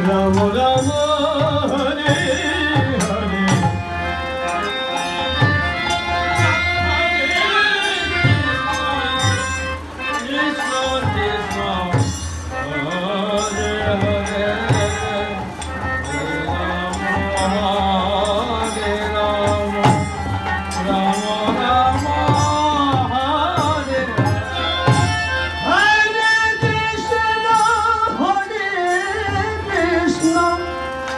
Ram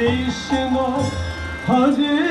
Krishna Hare